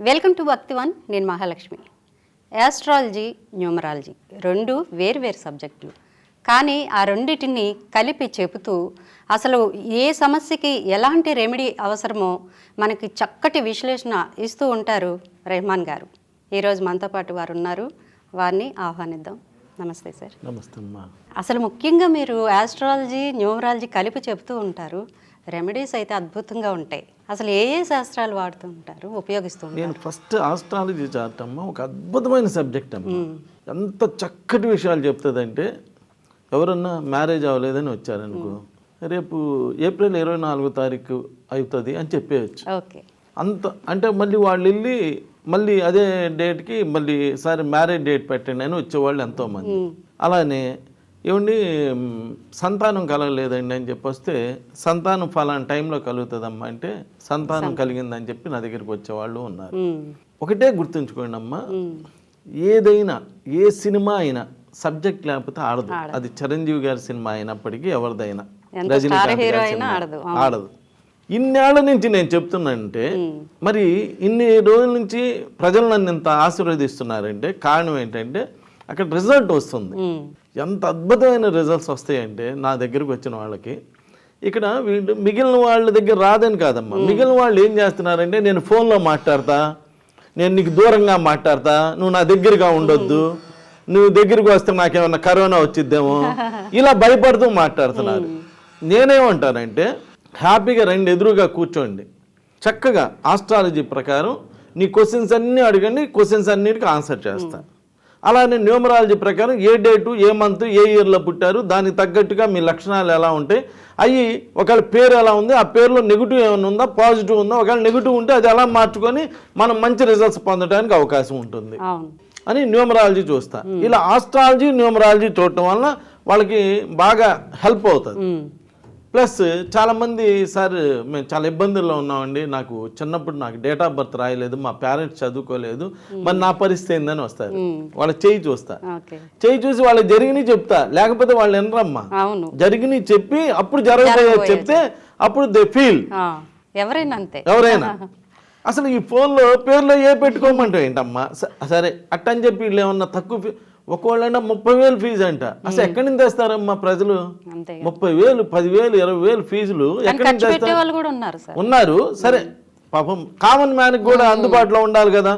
Welcome to భక్తి one నేను Mahalakshmi. Astrology numerology రెండు వేరువేరు సబ్జెక్టులు కానీ ఆ రెండిటిని కలిపి చెబుతూ అసలు ఏ సమస్యకి ఎలాంటి రెమెడీ అవసరమో మనకి చక్కటి విశ్లేషణ ఇస్తూ ఉంటారు రెహమాన్ గారు. ఈరోజు మనతో పాటు వారు ఉన్నారు. వారిని ఆహ్వానిద్దాం. నమస్తే సార్. నమస్తే అసలు ముఖ్యంగా మీరు ఆస్ట్రాలజీ న్యూమరాలజీ కలిపి చెబుతూ ఉంటారు. రెమెడీస్ అయితే అద్భుతంగా ఉంటాయి. అసలు ఏ ఏ శాస్త్రాలు వాడుతూ ఉంటారు? ఉపయోగిస్తూ నేను ఫస్ట్ ఆస్ట్రాలజీ చార్ట్ అమ్మ ఒక అద్భుతమైన సబ్జెక్ట్ అమ్మ. ఎంత చక్కటి విషయాలు చెప్తుందంటే ఎవరన్నా మ్యారేజ్ అవ్వలేదని వచ్చారనుకో రేపు ఏప్రిల్ ఇరవై నాలుగో తారీఖు అవుతుంది అని చెప్పేయచ్చు. ఓకే. అంత అంటే మళ్ళీ వాళ్ళు వెళ్ళి మళ్ళీ అదే డేట్కి మళ్ళీ సరే మ్యారేజ్ డేట్ పెట్టండి అని వచ్చేవాళ్ళు ఎంతోమంది. అలానే ఏమండి సంతానం కలగలేదండి అని చెప్పి వస్తే సంతానం ఫలానా టైంలో కలుగుతుందమ్మా అంటే సంతానం కలిగిందని చెప్పి నా దగ్గరికి వచ్చేవాళ్ళు ఉన్నారు. ఒకటే గుర్తుంచుకోండి అమ్మా ఏదైనా ఏ సినిమా అయినా సబ్జెక్ట్ లేకపోతే ఆడదు. అది చిరంజీవి గారి సినిమా అయినప్పటికీ ఎవరిదైనా రజనీకాంత్ ఆడదు. ఇన్నేళ్ళ నుంచి నేను చెప్తున్నానంటే మరి ఇన్ని రోజుల నుంచి ప్రజలు నన్ను ఇంత ఆశీర్వదిస్తున్నారంటే కారణం ఏంటంటే అక్కడ రిజల్ట్ వస్తుంది. ఎంత అద్భుతమైన రిజల్ట్స్ వస్తాయంటే నా దగ్గరకు వచ్చిన వాళ్ళకి ఇక్కడ వీళ్ళు మిగిలిన వాళ్ళ దగ్గర రాదని కాదమ్మా. మిగిలిన వాళ్ళు ఏం చేస్తున్నారంటే నేను ఫోన్లో మాట్లాడతా నేను నీకు దూరంగా మాట్లాడతా నువ్వు నా దగ్గరగా ఉండొద్దు నువ్వు దగ్గరికి వస్తే నాకేమన్నా కరోనా వచ్చిద్దేమో. ఇలా భయపడుతూ మాట్లాడుతున్నారు. నేనేమంటానంటే హ్యాపీగా రెండు ఎదురుగా కూర్చోండి. చక్కగా ఆస్ట్రాలజీ ప్రకారం నీ క్వశ్చన్స్ అన్నీ అడగండి క్వశ్చన్స్ అన్నిటికీ ఆన్సర్ చేస్తా. అలానే న్యూమరాలజీ ప్రకారం ఏ డేటు ఏ మంత్ ఏ ఇయర్లో పుట్టారు దానికి తగ్గట్టుగా మీ లక్షణాలు ఎలా ఉంటాయి? అవి ఒకవేళ పేరు ఎలా ఉంది ఆ పేరులో నెగిటివ్ ఏమైనా ఉందా పాజిటివ్ ఉందా? ఒకవేళ నెగిటివ్ ఉంటే అది ఎలా మార్చుకొని మనం మంచి రిజల్ట్స్ పొందడానికి అవకాశం ఉంటుంది. అని న్యూమరాలజీ చూస్తా. ఇలా ఆస్ట్రాలజీ న్యూమరాలజీ చూడటం వలన వాళ్ళకి బాగా హెల్ప్ అవుతుంది. ప్లస్ చాలామంది సార్ మేము చాలా ఇబ్బందుల్లో ఉన్నామండి. నాకు చిన్నప్పుడు నాకు డేట్ ఆఫ్ బర్త్ రాయలేదు మా పేరెంట్స్ చదువుకోలేదు. మరి నా పరిస్థితి ఏందని వస్తారు. వాళ్ళ చేయి చూస్తా. చేయి చూసి వాళ్ళకి జరిగినవి చెప్తా. లేకపోతే వాళ్ళు వినరమ్మా. జరిగినవి చెప్పి అప్పుడు జరగబోయేది. చెప్తే అప్పుడు దే ఫీల్. ఎవరైనా అంతే. ఎవరైనా. అసలు ఈ ఫోన్లో పేర్లో ఏ పెట్టుకోమంటావు ఏంటమ్మా? సరే అట్టని చెప్పి వీళ్ళు ఏమన్నా తక్కువ ఒక్కోళ్ళంటే ముప్పై వేలు ఫీజు అంట. అసలు ఎక్కడి నుంచి తెస్తారమ్మా ప్రజలు? ముప్పై వేలు పదివేలు ఇరవై వేలు ఫీజులు ఎక్కడి నుంచి తెస్తారు? ఉన్నారు సార్. పాపం కామన్ మ్యాన్కి కూడా అందుబాటులో ఉండాలి కదా.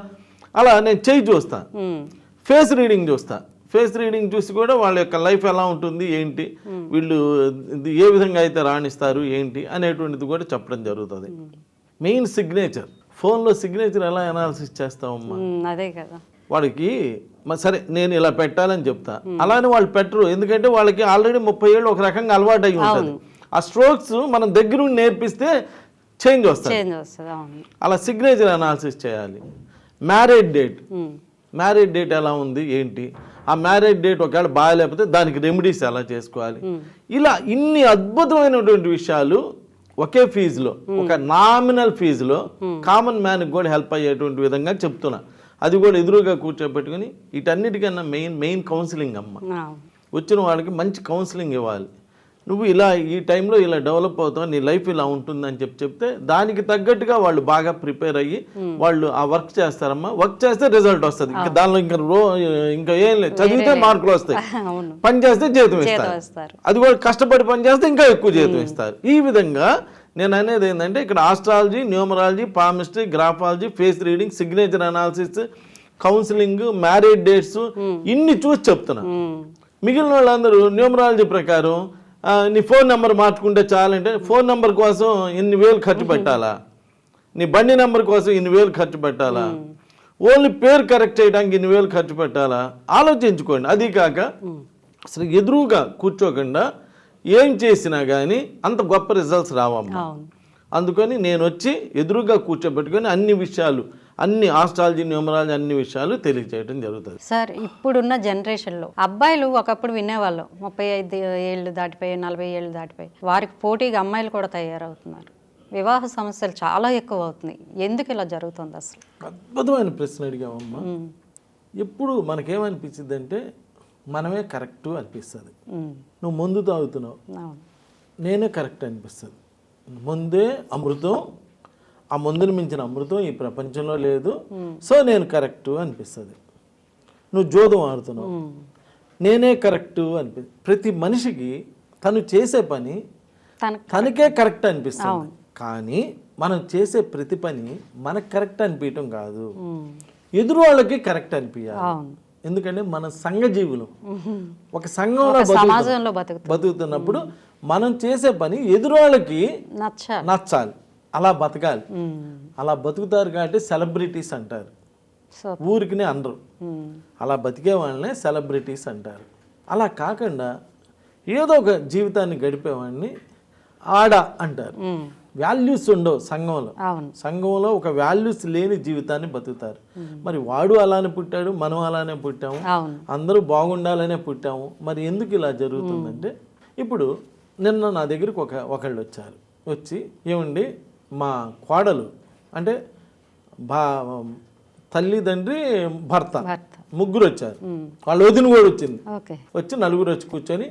అలా నేను చేయి చూస్తా. ఫేస్ రీడింగ్ చూస్తా. ఫేస్ రీడింగ్ చూసి కూడా వాళ్ళ యొక్క లైఫ్ ఎలా ఉంటుంది ఏంటి? వీళ్ళు ఏ విధంగా అయితే రాణిస్తారు ఏంటి? అనేటువంటిది కూడా చెప్పడం జరుగుతుంది. మెయిన్ సిగ్నేచర్ ఫోన్లో సిగ్నేచర్ ఎలా అనాలిసిస్ చేస్తామమ్మా అదే కదా. వాడికి సరే నేను ఇలా పెట్టాలని చెప్తా. అలానే వాళ్ళు పెట్టరు. ఎందుకంటే వాళ్ళకి ఆల్రెడీ ముప్పై ఏళ్ళు ఒక రకంగా అలవాటు అయి ఉంటుంది. ఆ స్ట్రోక్స్ మనం దగ్గరుండి నేర్పిస్తే చేంజ్ వస్తుంది అలా సిగ్నేచర్ అనాలిసిస్ చేయాలి. Marriage date. మ్యారేజ్ డేట్ ఎలా ఉంది ఏంటి? ఆ మ్యారేజ్ డేట్ ఒకవేళ బాగాలేకపోతే దానికి రెమెడీస్ ఎలా చేసుకోవాలి? ఇలా ఇన్ని అద్భుతమైనటువంటి విషయాలు ఒకే ఫీజులో ఒక నామినల్ ఫీజులో కామన్ మ్యాన్కి కూడా హెల్ప్ అయ్యేటువంటి విధంగా చెప్తున్నా. అది కూడా ఎదురుగా కూర్చోబెట్టుకుని వీటన్నిటికన్నా మెయిన్ మెయిన్ కౌన్సిలింగ్ అమ్మ. వచ్చిన వాళ్ళకి మంచి కౌన్సిలింగ్ ఇవ్వాలి. నువ్వు ఇలా ఈ టైంలో ఇలా డెవలప్ అవుతావు నీ లైఫ్ ఇలా ఉంటుందని చెప్పి చెప్తే దానికి తగ్గట్టుగా వాళ్ళు బాగా ప్రిపేర్ అయ్యి వాళ్ళు ఆ వర్క్ చేస్తారమ్మా. వర్క్ చేస్తే రిజల్ట్ వస్తుంది. ఇంకా దానిలో ఇంకా రో ఇంకా ఏం లేదు. చదివితే మార్కులు వస్తాయి. పని చేస్తే జీతం ఇస్తారు. అది కూడా కష్టపడి పని చేస్తే ఇంకా ఎక్కువ జీతం ఇస్తారు. ఈ విధంగా నేను అనేది ఏంటంటే ఇక్కడ astrology numerology palmistry graphology face reading signature analysis counselling marriage dates ఇన్ని చూసి చెప్తున్నా. ఉమ్, మిగిలిన వాళ్ళందరూ న్యూమరాలజీ ప్రకారం నీ ఫోన్ నెంబర్ మార్చుకుంటే చాలంటే ఫోన్ నెంబర్ కోసం ఇన్ని వేలు ఖర్చు పెట్టాలా? నీ బండి నెంబర్ కోసం ఇన్ని వేలు ఖర్చు పెట్టాలా? ఓన్లీ పేరు కరెక్ట్ చేయడానికి ఇన్ని వేలు ఖర్చు పెట్టాలా? ఆలోచించుకోండి. అది కాక అసలు ఎదురుగా కూర్చోకుండా ఏం చేసినా కానీ అంత గొప్ప రిజల్ట్స్ రావమ్మా. అందుకని నేను వచ్చి ఎదురుగా కూర్చోబెట్టుకొని అన్ని విషయాలు అన్ని ఆస్ట్రాలజీ న్యూమరాలజీ అన్ని విషయాలు తెలియజేయడం జరుగుతుంది. సార్ ఇప్పుడున్న జనరేషన్లో అబ్బాయిలు ఒకప్పుడు వినేవాళ్ళం. ముప్పై ఐదు ఏళ్ళు దాటిపోయి నలభై ఏళ్ళు దాటిపోయి. వారికి పోటీగా అమ్మాయిలు కూడా తయారవుతున్నారు. వివాహ సమస్యలు చాలా ఎక్కువ అవుతున్నాయి ఎందుకు ఇలా జరుగుతుంది అసలు? అద్భుతమైన ప్రశ్న అడిగామమ్మా ఎప్పుడు మనకేమనిపించింది అంటే మనమే కరెక్ట్ అనిపిస్తుంది. నువ్వు ముందు తాగుతున్నావు. నేనే కరెక్ట్ అనిపిస్తుంది. ముందే అమృతం ఆ మందుని మించిన అమృతం ఈ ప్రపంచంలో లేదు. సో నేను కరెక్టు అనిపిస్తుంది. నువ్వు జోదం ఆడుతున్నావు. నేనే కరెక్టు అనిపి ప్రతి మనిషికి తను చేసే పని తన తనకే కరెక్ట్ అనిపిస్తుంది. కానీ మనం చేసే ప్రతి పని మనకు కరెక్ట్ అనిపించడం కాదు. ఎదురు వాళ్ళకి కరెక్ట్ అనిపించాలి ఎందుకంటే మన సంఘజీవులు ఒక సంఘంలో బతుకుతున్నప్పుడు మనం చేసే పని ఎదురు వాళ్ళకి నచ్చాలి. అలా బతకాలి. అలా బతుకుతారు కాబట్టి సెలబ్రిటీస్ అంటారు. ఊరికినే అనరు. అలా బతికే వాళ్ళనే సెలబ్రిటీస్ అంటారు. అలా కాకుండా ఏదో ఒక జీవితాన్ని గడిపేవాడిని ఆడ అంటారు. వాల్యూస్ ఉండవు సంఘంలో. సంఘంలో ఒక వాల్యూస్ లేని జీవితాన్ని బతుకుతారు. మరి వాడు అలానే పుట్టాడు మనం అలానే పుట్టాము. అందరూ బాగుండాలనే పుట్టాము. మరి ఎందుకు ఇలా జరుగుతుందంటే ఇప్పుడు నిన్న నా దగ్గరికి ఒక ఒకళ్ళు వచ్చారు. వచ్చి ఏమండి మా కోడలు అంటే బా తల్లిదండ్రి భర్త ముగ్గురు వచ్చారు. వాళ్ళ వదిన కూడా వచ్చింది. వచ్చి నలుగురు వచ్చి కూర్చొని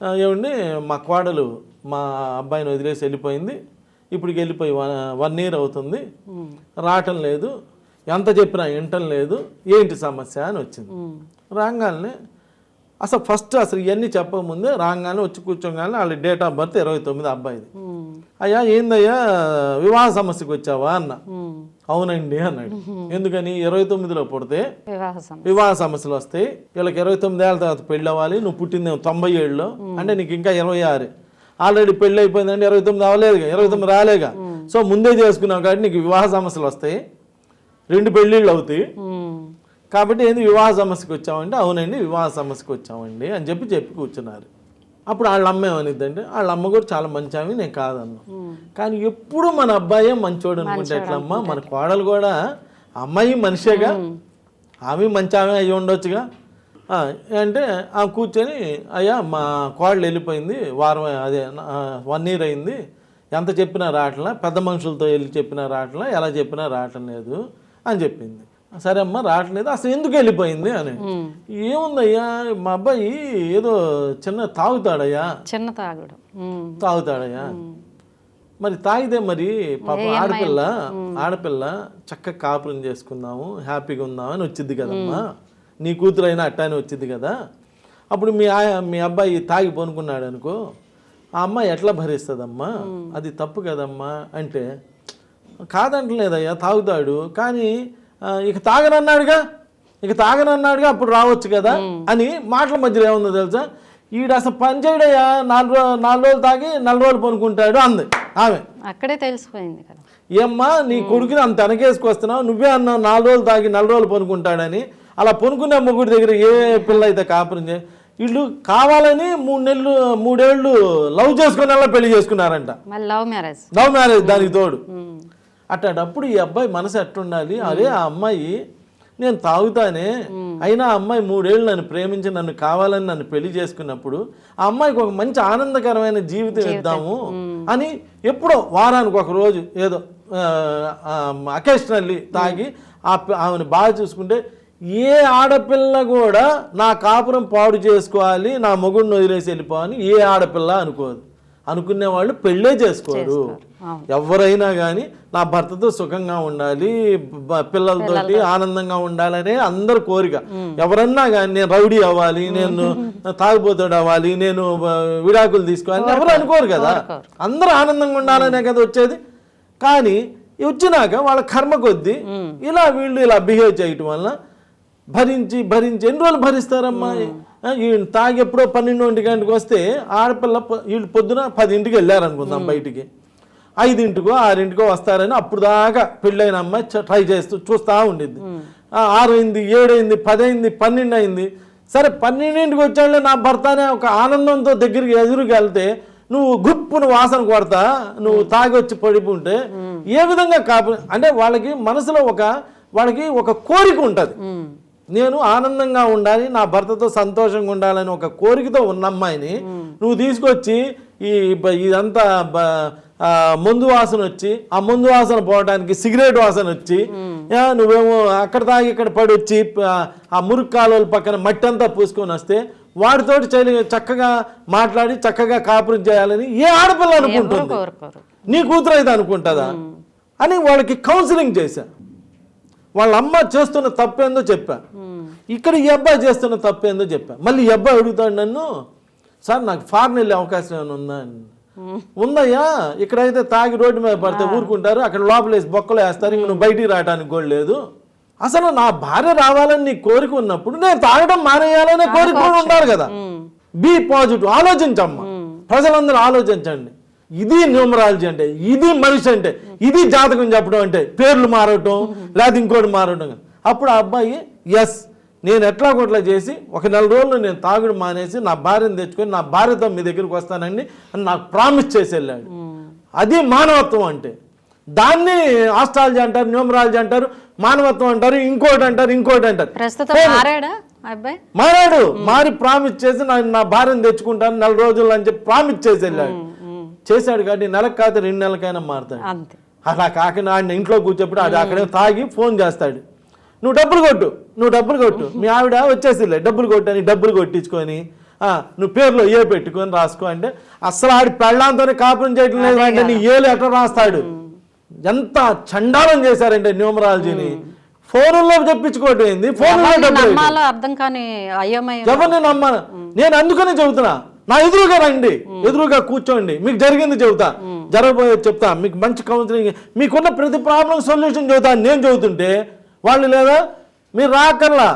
"ఆ, ఏమండి మా కోడలు మా అబ్బాయిని వదిలేసి వెళ్ళిపోయింది. ఇప్పటికి వెళ్ళిపోయి వన్ వన్ ఇయర్ అవుతుంది. రావటం లేదు. ఎంత చెప్పినా వినటం లేదు. ఏంటి సమస్య అని వచ్చింది. రాగానే అసలు ఫస్ట్ అసలు ఇవన్నీ చెప్పకముందే రాగానే వచ్చి కూర్చోగానే వాళ్ళ డేట్ ఆఫ్ బర్త్ ఇరవై తొమ్మిది అబ్బాయిది. అయ్యా ఏందయ్యా వివాహ సమస్యకు వచ్చావా అన్న. అవునండి అన్నాడు. ఎందుకని? ఇరవై తొమ్మిదిలో పుడితే వివాహ సమస్యలు వస్తాయి. వీళ్ళకి ఇరవై తొమ్మిది ఏళ్ళ తర్వాత పెళ్ళి అవ్వాలి. నువ్వు పుట్టింది తొంభై ఏడులో. అంటే నీకు ఇంకా ఇరవై ఆరు. ఆల్రెడీ పెళ్ళి అయిపోయిందంటే ఇరవై తొమ్మిది అవ్వలేదుగా ఇరవై తొమ్మిది రాలేగా. సో ముందే చేసుకున్నావు కాబట్టి నీకు వివాహ సమస్యలు వస్తాయి. రెండు పెళ్ళిళ్ళు అవుతాయి. కాబట్టి ఏంది వివాహ సమస్యకు వచ్చామంటే అవునండి వివాహ సమస్యకు వచ్చామండి అని చెప్పి చెప్పి కూర్చున్నారు. అప్పుడు వాళ్ళ అమ్మ ఏమనిద్దంటే వాళ్ళ అమ్మ కూడా చాలా మంచి ఆమె నేను కాదన్నా. కానీ ఎప్పుడు మన అబ్బాయే మంచోడు అనుకుంటే ఎట్లమ్మా? మన కోడలు కూడా అమ్మాయి మనిషేగా ఆమె మంచి ఆమె అయ్యి ఉండొచ్చుగా. అంటే ఆ కూర్చొని అయ్యా మా కోడలు వెళ్ళిపోయింది వారం అదే వన్ ఇయర్ అయింది. ఎంత చెప్పినా రావట్లా పెద్ద మనుషులతో వెళ్ళి చెప్పినా రావట్లా ఎలా చెప్పినా రావటం లేదు అని చెప్పింది. సరే అమ్మా రావట్లేదు అసలు ఎందుకు వెళ్ళిపోయింది? అని. ఏముందయ్యా మా అబ్బాయి ఏదో చిన్న తాగుతాడయ్యా. చిన్న తాగుడు. తాగుతాడయ్యా. మరి తాగితే మరి పాప ఆడపిల్ల ఆడపిల్ల చక్కగా కాపురం చేసుకుందాము హ్యాపీగా ఉందాము అని వచ్చింది కదమ్మా నీ కూతురు అయినా అట్టానే వచ్చింది కదా. అప్పుడు మీ ఆయ మీ అబ్బాయి తాగి పనుకున్నాడు అనుకో ఆ అమ్మాయి ఎట్లా భరిస్తుందమ్మా? అది తప్పు కదమ్మా? అంటే కాదంటలేదయ్యా తాగుతాడు. కానీ ఆ, ఇక తాగనన్నాడుగా ఇక తాగనన్నాడుగా అప్పుడు రావచ్చు కదా అని మాటల మధ్యలో ఏముందో తెలుసా? ఈడు అసలు పని చేయడయ్యా నాలుగు నాలుగు రోజులు తాగి నలుగు రోజులు పనుకుంటాడు అంది. ఆమె. అక్కడే తెలిసిపోయింది కదా. ఏమ్మా నీ కొడుకుని అంత వెనకేసుకొస్తున్నావు నువ్వే అన్నావు నాలుగు రోజులు తాగి నలుగు రోజులు పనుకుంటాడని. అలా పనుకునే మొగుడి దగ్గర ఏ పిల్ల అయితే కాపురం చే వీళ్ళు కావాలని మూడు నెలలు మూడేళ్ళు లవ్ చేసుకుని అలా పెళ్ళి చేసుకున్నారంట. Love marriage. లవ్ మ్యారేజ్ దానికి తోడు. అట్లాంటప్పుడు ఈ అబ్బాయి మనసు ఎట్టుండాలి? అరే ఆ అమ్మాయి నేను తాగుతానే. అయినా ఆ అమ్మాయి మూడేళ్ళు నన్ను ప్రేమించి నన్ను కావాలని నన్ను పెళ్ళి చేసుకున్నప్పుడు ఆ అమ్మాయికి ఒక మంచి ఆనందకరమైన జీవితం ఇద్దాము అని ఎప్పుడో వారానికి ఒక రోజు ఏదో అకేషనల్లీ తాగి ఆమెను బాగా చూసుకుంటే ఏ ఆడపిల్ల కూడా నా కాపురం పాడు చేసుకోవాలి నా మొగుడిని వదిలేసి వెళ్ళిపోవాలి ఏ ఆడపిల్ల అనుకోదు. అనుకునే వాళ్ళు పెళ్ళే చేసుకోరు. ఎవరైనా కానీ నా భర్తతో సుఖంగా ఉండాలి పిల్లలతోటి ఆనందంగా ఉండాలనే అందరు కోరిక. ఎవరన్నా కానీ నేను రౌడీ అవ్వాలి నేను తాగుబోతాడు అవ్వాలి నేను విడాకులు తీసుకోవాలి ఎవరు అనుకోరు కదా. అందరూ ఆనందంగా ఉండాలనే కదా వచ్చేది. కానీ వచ్చినాక వాళ్ళ కర్మ కొద్దీ ఇలా వీళ్ళు ఇలా బిహేవ్ చేయటం వల్ల భరించి భరించి ఎన్ని రోజులు భరిస్తారమ్మా? ఆ, ఈయన తాగి ఎప్పుడో పన్నెండు ఒంటి గంటకు వస్తే ఆడపిల్ల వీళ్ళు పొద్దున పదింటికి వెళ్ళారనుకుందాం బయటికి. ఐదింటికో ఆరింటికో వస్తారని అప్పుడు దాకా పెళ్ళైన అమ్మాయి ట్రై చేస్తూ చూస్తూ ఉండిద్ది. ఆరైంది ఏడైంది పదైంది పన్నెండు అయింది సరే పన్నెండింటికి వచ్చాళ్ళే నా భర్త అనే ఒక ఆనందంతో దగ్గరికి ఎదురుకి వెళ్తే నువ్వు గుప్పును వాసన కొడతా నువ్వు తాగి వచ్చి పడిపోంటే ఏ విధంగా కాపు అంటే వాళ్ళకి మనసులో ఒక వాళ్ళకి ఒక కోరిక ఉంటుంది. నేను ఆనందంగా ఉండాలి నా భర్తతో సంతోషంగా ఉండాలని ఒక కోరికతో ఉన్న అమ్మాయిని నువ్వు తీసుకొచ్చి ఈ ఇదంతా మందు వాసన వచ్చి ఆ మందు వాసన పోవడానికి సిగరెట్ వాసన వచ్చి నువ్వేమో అక్కడ తాగి ఇక్కడ పడి వచ్చి ఆ, మురుగు కాలువల పక్కన మట్టి అంతా పూసుకొని వస్తే వాడితోటి చలి చక్కగా మాట్లాడి చక్కగా కాపురం చేయాలని ఏ ఆడపిల్ల అనుకుంటుంది? నీ కూతురు అయితే అనుకుంటుందా అని వాళ్ళకి కౌన్సిలింగ్ చేశా. వాళ్ళ అమ్మ చేస్తున్న తప్పేందో చెప్పా. ఇక్కడ ఈ అబ్బాయి చేస్తున్న తప్పేందో చెప్పా. మళ్ళీ ఈ అబ్బాయి అడుగుతాడు నన్ను సార్ నాకు ఫారెన్ వెళ్ళే అవకాశం ఏమైనా ఉందా? అని. ఉందయ్యా ఇక్కడైతే తాగి రోడ్డు మీద పడితే ఊరుకుంటారు అక్కడ లోపలేసి బొక్కలు వేస్తారు ఇంక నువ్వు బయటికి రావడానికి కూడా లేదు. అసలు నా భార్య రావాలని నీ కోరిక ఉన్నప్పుడు నేను తాగడం మానేయాలనే కోరిక కూడా ఉండాలి కదా. బీ పాజిటివ్ ఆలోచించమ్మా. ప్రజలందరూ ఆలోచించండి. ఇది న్యూమరాలజీ అంటే ఇది మనిషి అంటే ఇది జాతకం చెప్పడం అంటే పేర్లు మారటం లేదా ఇంకోటి మారటం. అప్పుడు ఆ అబ్బాయి ఎస్ నేను ఎట్లా కొట్లా చేసి ఒక నెల రోజులు నేను తాగుడు మానేసి నా భార్యను తెచ్చుకొని నా భార్యతో మీ దగ్గరికి వస్తానండి అని నాకు ప్రామిస్ చేసి వెళ్ళాడు. అది మానవత్వం అంటే. దాన్ని ఆస్ట్రాలజీ అంటారు న్యూమరాలజీ అంటారు మానవత్వం అంటారు ఇంకోటి అంటారు ఇంకోటి అంటారు. మారాడా మారి ప్రామిస్ చేసి నా నా భార్యను తెచ్చుకుంటాను నెల రోజులు అని చెప్పి ప్రామిస్ చేసి వెళ్ళాడు. చేశాడు కాబట్టి నెలకు కాదు రెండు నెలలకైనా మారుతాడు. అలా కాకుండా ఆయన ఇంట్లో కూర్చోప్పుడు అది అక్కడే తాగి ఫోన్ చేస్తాడు. నువ్వు డబ్బులు కొట్టు నువ్వు డబ్బులు కొట్టు. మీ ఆవిడ వచ్చేసిలే డబ్బులు కొట్టు అని డబ్బులు కొట్టించుకొని ఆ, నువ్వు పేర్లో ఏ పెట్టుకొని రాసుకో అంటే అసలు ఆడి పెళ్ళాంతోనే కాపురం చేయటం లేదు అంటే నీ ఏలు ఎట్లా రాస్తాడు? ఎంత చండాలం చేశారంటే న్యూమరాలజీని. ఫోన్లో చెప్పించుకోవటం ఏంది? ఫోన్లో అర్థం కాని ఎవరిని నమ్మాను నేను అందుకనే చెబుతున్నా. నా ఎదురుగా రండి. ఎదురుగా కూర్చోండి. మీకు జరిగింది చెబుతా. జరగబోయేది చెప్తా. మీకు మంచి కౌన్సిలింగ్ మీకున్న ప్రతి ప్రాబ్లం సొల్యూషన్ చెబుతా. నేను చెబుతుంటే వాళ్ళు లేదా మీరు రాకల్లా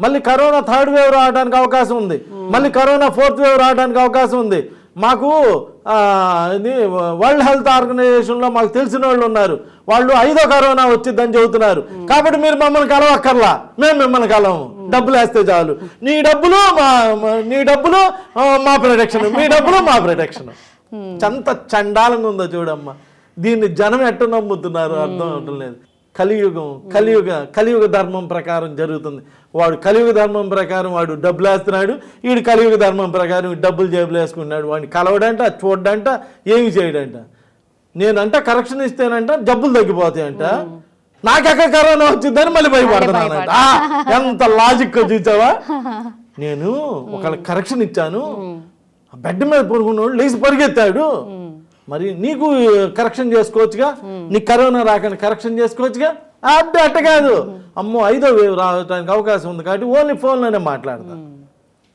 మళ్ళీ కరోనా థర్డ్ వేవ్ రావడానికి అవకాశం ఉంది. మళ్ళీ కరోనా ఫోర్త్ వేవ్ రావడానికి అవకాశం ఉంది. మాకు వరల్డ్ హెల్త్ ఆర్గనైజేషన్లో మాకు తెలిసిన వాళ్ళు ఉన్నారు. వాళ్ళు ఐదో కరోనా వచ్చిందని చెబుతున్నారు. కాబట్టి మీరు మమ్మల్ని కలవక్కర్లా. మేము మిమ్మల్ని కలవము. డబ్బులు వేస్తే చాలు. నీ డబ్బులు మా నీ డబ్బులు మా ప్రొటెక్షన్. మీ డబ్బులు మా ప్రొటెక్షన్. ఎంత చండాలంగా ఉందో చూడమ్మా. దీన్ని జనం ఎట్ట నమ్ముతున్నారు? అర్థం అవటం లేదు. కలియుగం కలియుగ కలియుగ ధర్మం ప్రకారం జరుగుతుంది. వాడు కలియుగ ధర్మం ప్రకారం వాడు డబ్బులు వేస్తున్నాడు వీడు కలియుగ ధర్మం ప్రకారం డబ్బులు జేబులు వేసుకున్నాడు వాడిని కలవడంట చూడడంట ఏమి చేయడంట? నేనంట కరెక్షన్ ఇస్తేనంట జబ్బులు తగ్గిపోతాయంట. నాకెక్కడ కరోనా వచ్చిందని మళ్ళీ భయపడుతున్నానంట. ఎంత లాజిక్ చూసావా? నేను ఒక కరెక్షన్ ఇచ్చాను. ఆ బెడ్ మీద పడుకున్నాడు లేచి పరిగెత్తాడు. మరి నీకు కరెక్షన్ చేసుకోవచ్చుగా? నీకు కరోనా రాకుండా కరెక్షన్ చేసుకోవచ్చుగా? అడ్డ అట్ట కాదు. అమ్మో ఐదో వేవ్ రావడానికి అవకాశం ఉంది కాబట్టి ఓన్లీ ఫోన్లోనే మాట్లాడతా.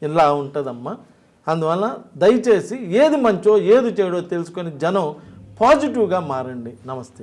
ఇలా ఉంటుందమ్మా. అందువల్ల దయచేసి ఏది మంచో ఏది చెడో తెలుసుకొని జనం పాజిటివ్గా మారండి. నమస్తే.